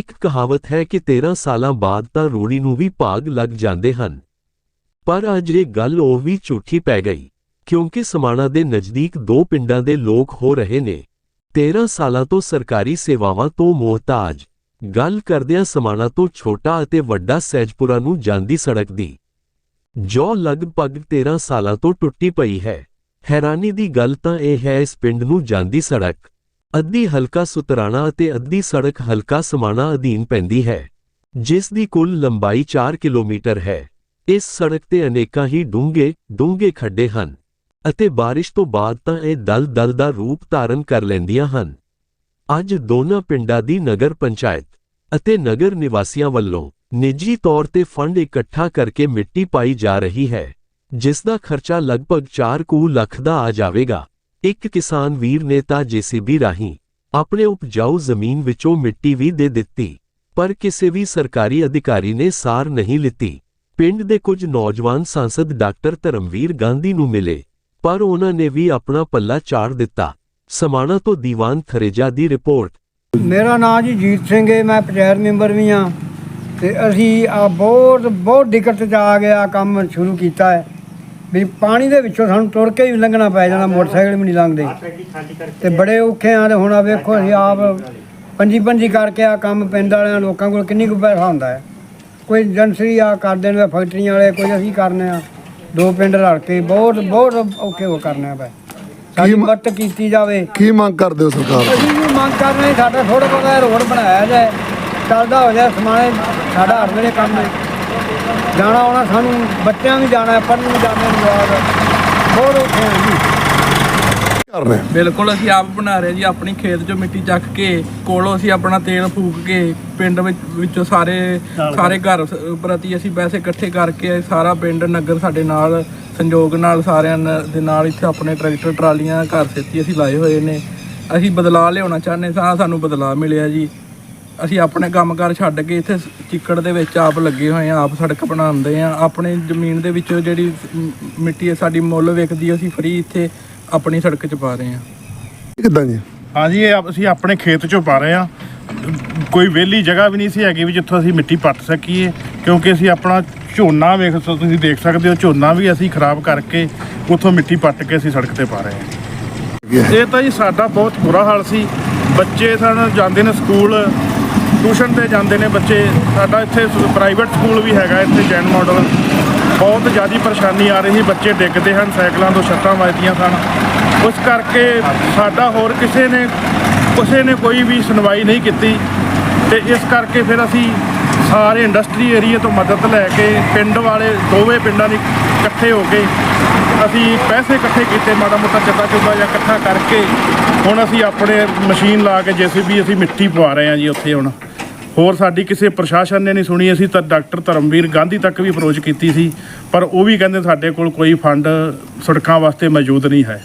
ਇੱਕ ਕਹਾਵਤ ਹੈ ਕਿ 13 ਸਾਲਾਂ ਬਾਅਦ ਤਾਂ ਰੂੜੀ ਨੂੰ ਵੀ ਭਾਗ ਲੱਗ ਜਾਂਦੇ ਹਨ। ਪਰ ਅੱਜ ਇਹ ਗੱਲ ਉਹ ਵੀ ਝੂਠੀ ਪੈ ਗਈ, ਕਿਉਂਕਿ ਸਮਾਣਾ ਦੇ ਨਜ਼ਦੀਕ ਦੋ ਪਿੰਡਾਂ ਦੇ ਲੋਕ ਹੋ ਰਹੇ ਨੇ। 13 ਸਾਲਾਂ ਤੋਂ ਸਰਕਾਰੀ ਸੇਵਾਵਾਂ ਤੋਂ ਮੁਹਤਾਜ, ਗੱਲ ਕਰਦਿਆਂ ਸਮਾਣਾ ਤੋਂ ਛੋਟਾ ਅਤੇ ਵੱਡਾ ਸਹਿਜਪੁਰਾ ਨੂੰ ਜਾਂਦੀ ਸੜਕ ਦੀ ਜੋ ਲਗਭਗ 13 ਸਾਲਾਂ ਤੋਂ ਟੁੱਟੀ ਪਈ ਹੈ। ਹੈਰਾਨੀ ਦੀ ਗੱਲ ਤਾਂ ਇਹ ਹੈ ਇਸ ਪਿੰਡ ਨੂੰ ਜਾਂਦੀ ਸੜਕ। ਅੱਧੀ ਹਲਕਾ ਸੁਤਰਾਣਾ ਅਤੇ ਅੱਧੀ ਸੜਕ ਹਲਕਾ ਸਮਾਣਾ ਅਧੀਨ ਪੈਂਦੀ ਹੈ, ਜਿਸ ਦੀ ਕੁੱਲ ਲੰਬਾਈ 4 ਕਿਲੋਮੀਟਰ ਹੈ। ਇਸ ਸੜਕ ਤੇ ਅਨੇਕਾਂ ਹੀ ਡੂੰਘੇ ਡੂੰਘੇ ਖੱਡੇ ਹਨ ਅਤੇ ਬਾਰਿਸ਼ ਤੋਂ ਬਾਅਦ ਤਾਂ ਇਹ ਦਲ-ਦਲ ਦਾ ਰੂਪ ਧਾਰਨ ਕਰ ਲੈਂਦੀਆਂ ਹਨ। ਅੱਜ ਦੋਨਾਂ ਪਿੰਡਾਂ ਦੀ ਨਗਰ ਪੰਚਾਇਤ ਅਤੇ ਨਗਰ ਨਿਵਾਸੀਆਂ ਵੱਲੋਂ ਨਿੱਜੀ ਤੌਰ ਤੇ ਫੰਡ ਇਕੱਠਾ ਕਰਕੇ ਮਿੱਟੀ ਪਾਈ ਜਾ ਰਹੀ ਹੈ, ਜਿਸ ਦਾ ਖਰਚਾ ਲਗਭਗ 4 ਕੁ ਲੱਖ ਦਾ ਆ ਜਾਵੇਗਾ। ਇੱਕ ਕਿਸਾਨ ਵੀਰ ਨੇ ਤਾਂ ਜੀਸੀਬੀ ਰਾਹੀਂ ਆਪਣੇ ਉਪਜਾਊ ਜ਼ਮੀਨ ਵਿੱਚੋਂ ਮਿੱਟੀ ਵੀ ਦੇ ਦਿੱਤੀ, ਪਰ ਕਿਸੇ ਵੀ ਸਰਕਾਰੀ ਅਧਿਕਾਰੀ ਨੇ ਸਾਰ ਨਹੀਂ ਲਿੱਤੀ। ਪਿੰਡ ਦੇ ਕੁਝ ਨੌਜਵਾਨ ਸੰਸਦ ਡਾਕਟਰ ਧਰਮਵੀਰ ਗਾਂਧੀ ਨੂੰ ਮਿਲੇ, ਪਰ ਉਹਨਾਂ ਨੇ ਵੀ ਆਪਣਾ ਪੱਲਾ ਚਾੜ ਦਿੱਤਾ। ਸਮਾਣਾ ਤੋਂ ਦੀਵਾਨ ਥਰੇਜਾ ਦੀ ਰਿਪੋਰਟ। ਮੇਰਾ ਨਾਮ ਜੀ ਜੀਤ ਸਿੰਘ ਹੈ, ਮੈਂ ਪੰਚਾਇਤ ਮੈਂਬਰ ਵੀ ਹਾਂ। ਤੇ ਅਸੀਂ ਆ ਬਹੁਤ ਬਹੁਤ ਦਿੱਕਤ ਚ ਆ ਗਿਆ ਕੰਮ ਸ਼ੁਰੂ ਕੀਤਾ ਹੈ। ਵੀ ਪਾਣੀ ਦੇ ਵਿੱਚੋਂ ਸਾਨੂੰ ਤੁਰ ਕੇ ਹੀ ਲੰਘਣਾ ਪੈ ਜਾਣਾ ਮੋਟਰਸਾਈਕਲ ਵੀ ਨਹੀਂ ਲੰਘਦੇ। ਤੇ ਬੜੇ ਔਖੇ ਆ ਤੇ ਹੁਣ ਆ ਵੇਖੋ ਅਸੀਂ ਆਪ ਪੰਜੀ ਪੰਜੀ ਕਰਕੇ ਆ ਕੰਮ ਪਿੰਡ ਵਾਲਿਆਂ ਲੋਕਾਂ ਕੋਲ ਕਿੰਨੀ ਕੁ ਪੈਸਾ ਹੁੰਦਾ ਹੈ। ਕੋਈ ਏਜੰਸੀ ਆ ਕਰਦੇ ਨੇ ਫੈਕਟਰੀਆਂ ਵਾਲੇ ਕੋਈ ਅਸੀਂ ਕਰਨੇ ਆ। ਦੋ ਪਿੰਡ ਰਲ ਕੇ ਬਹੁਤ ਬਹੁਤ ਔਖੇ ਹੋ ਕਰਨੇ ਆ ਪਏ ਸਾਡੀ ਮਦਦ ਕੀਤੀ ਜਾਵੇ। ਕੀ ਮੰਗ ਕਰਦੇ ਹੋ ਸਰਕਾਰ ਤੋਂ? ਅਸੀਂ ਵੀ ਮੰਗ ਕਰ ਰਹੇ ਸਾਡਾ ਥੋੜਾ ਬਹੁਤਾ ਰੋਡ ਬਣਾਇਆ ਜਾਏ। ਚੱਲਦਾ ਹੋ ਜਾਏ ਸਮਾਣੇ ਸਾਡਾ ਹਰ ਵੇਲੇ ਕੰਮ ਹੈ। ਜਾਣਾ ਆਉਣਾ ਸਾਨੂੰ ਬੱਚਿਆਂ ਵੀ ਜਾਣਾ ਹੈ ਪੜ੍ਹਨ ਵੀ ਜਾਣਾ ਹੈ ਬਹੁਤ ਔਖੇ ਹਾਂ ਜੀ? ਬਿਲਕੁਲ ਅਸੀਂ ਆਪ ਬਣਾ ਰਹੇ ਜੀ ਆਪਣੀ ਖੇਤ ਚੋਂ ਮਿੱਟੀ ਚੱਕ ਕੇ ਕੋਲੋਂ ਅਸੀਂ ਆਪਣਾ ਤੇਲ ਫੂਕ ਕੇ ਪਿੰਡ ਵਿੱਚ ਵਿੱਚੋਂ ਸਾਰੇ ਸਾਰੇ ਘਰ ਪ੍ਰਤੀ ਅਸੀਂ ਪੈਸੇ ਇਕੱਠੇ ਕਰਕੇ ਸਾਰਾ ਪਿੰਡ ਨਗਰ ਸਾਡੇ ਨਾਲ ਸੰਯੋਗ ਨਾਲ ਸਾਰਿਆਂ ਦੇ ਨਾਲ ਇੱਥੇ ਆਪਣੇ ਟਰੈਕਟਰ ਟਰਾਲੀਆਂ ਘਰ ਸੇਤੀ ਅਸੀਂ ਲਾਏ ਹੋਏ ਨੇ। ਅਸੀਂ ਬਦਲਾਅ ਲਿਆਉਣਾ ਚਾਹੁੰਦੇ ਸਾਂ ਸਾਨੂੰ ਬਦਲਾਅ ਮਿਲਿਆ ਜੀ। ਅਸੀਂ ਆਪਣੇ ਕੰਮਕਾਰ ਛੱਡ ਕੇ ਇੱਥੇ ਚਿੱਕੜ ਦੇ ਵਿੱਚ ਆਪ ਲੱਗੇ ਹੋਏ ਆ ਆਪ ਸੜਕ ਬਣਾਉਂਦੇ ਆ ਆਪਣੇ ਜ਼ਮੀਨ ਦੇ ਵਿੱਚੋਂ ਜਿਹੜੀ ਮਿੱਟੀ ਹੈ ਸਾਡੀ ਮੁੱਲ ਵਿਕਦੀ ਅਸੀਂ ਫਰੀ ਇੱਥੇ ਆਪਣੀ ਸੜਕ 'ਚ ਪਾ ਰਹੇ ਆ ਕਿੱਦਾਂ ਜੀ? ਹਾਂਜੀ ਇਹ ਆਪ- ਅਸੀਂ ਆਪਣੇ ਖੇਤ ਚੋਂ ਪਾ ਰਹੇ ਆ ਕੋਈ ਵਿਹਲੀ ਜਗ੍ਹਾ ਵੀ ਨਹੀਂ ਸੀ ਹੈਗੀ ਵੀ ਜਿੱਥੋਂ ਅਸੀਂ ਮਿੱਟੀ ਪੱਟ ਸਕੀਏ ਕਿਉਂਕਿ ਅਸੀਂ ਆਪਣਾ ਝੋਨਾ ਵੇਖ ਸੋ ਤੁਸੀਂ ਦੇਖ ਸਕਦੇ ਹੋ ਝੋਨਾ ਵੀ ਅਸੀਂ ਖਰਾਬ ਕਰਕੇ ਉੱਥੋਂ ਮਿੱਟੀ ਪੱਟ ਕੇ ਅਸੀਂ ਸੜਕ ਤੇ ਪਾ ਰਹੇ ਹਾਂ। ਇਹ ਤਾਂ ਜੀ ਸਾਡਾ ਬਹੁਤ ਬੁਰਾ ਹਾਲ ਸੀ। ਬੱਚੇ ਸਾਨੂੰ ਜਾਂਦੇ ਨੇ ਸਕੂਲ ਟਿਊਸ਼ਨ ਤੇ ਜਾਂਦੇ ਨੇ ਬੱਚੇ। ਸਾਡਾ ਇੱਥੇ ਪ੍ਰਾਈਵੇਟ ਸਕੂਲ ਵੀ ਹੈਗਾ, ਇੱਥੇ ਜੈਨ ਮਾਡਲ ਬਹੁਤ ਜ਼ਿਆਦਾ ਪਰੇਸ਼ਾਨੀ ਆ ਰਹੀ ਸੀ ਬੱਚੇ ਡਿੱਗਦੇ ਹਨ, ਸਾਈਕਲਾਂ ਤੋਂ ਛੱਟਾਂ ਵੱਜਦੀਆਂ ਸਨ। ਉਸ ਕਰਕੇ ਸਾਡਾ ਹੋਰ ਕਿਸੇ ਨੇ ਕਿਸੇ ਨੇ ਕੋਈ ਵੀ ਸੁਣਵਾਈ ਨਹੀਂ ਕੀਤੀ। ਤੇ ਇਸ ਕਰਕੇ ਫਿਰ ਅਸੀਂ ਸਾਰੇ ਇੰਡਸਟਰੀ ਏਰੀਆ ਤੋਂ ਮਦਦ ਲੈ ਕੇ ਪਿੰਡ ਵਾਲੇ ਦੋਵੇਂ ਪਿੰਡਾਂ ਦੀ ਇਕੱਠੇ ਹੋ ਕੇ ਅਸੀਂ ਪੈਸੇ ਇਕੱਠੇ ਕੀਤੇ, ਮਾੜਾ ਮੋਟਾ ਚੱਦਾ ਚੁੱਦਾ ਜਾਂ ਇਕੱਠਾ ਕਰਕੇ ਹੁਣ ਅਸੀਂ ਆਪਣੇ ਮਸ਼ੀਨ ਲਾ ਕੇ ਜੇਸੀਬੀ ਅਸੀਂ ਮਿੱਟੀ ਪਵਾ ਰਹੇ ਹਾਂ ਜੀ ਉੱਥੇ ਹੁਣ। ਹੋਰ ਸਾਡੀ ਕਿਸੇ ਪ੍ਰਸ਼ਾਸਨ ਨੇ ਨਹੀਂ ਸੁਣੀ, ਅਸੀਂ ਤਾਂ ਡਾਕਟਰ ਧਰਮਵੀਰ ਗਾਂਧੀ ਤੱਕ ਵੀ ਅਪਰੋਚ ਕੀਤੀ ਸੀ, ਪਰ ਉਹ ਵੀ ਕਹਿੰਦੇ ਸਾਡੇ ਕੋਲ ਕੋਈ ਫੰਡ ਸੜਕਾਂ ਵਾਸਤੇ ਮੌਜੂਦ ਨਹੀਂ ਹੈ।